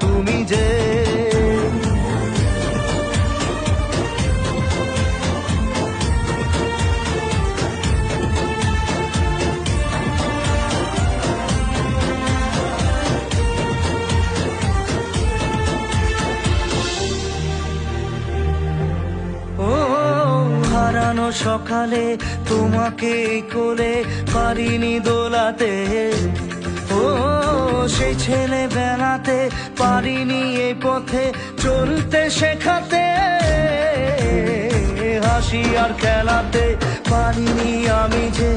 তুমি যে। সকালে তোমাকে কোলে পারিনি দোলাতে। সেই ছেলে বেলাতে পারিনি এ পথে চলতে শেখাতে। হাসি আর খেলাতে পারিনি আমি যে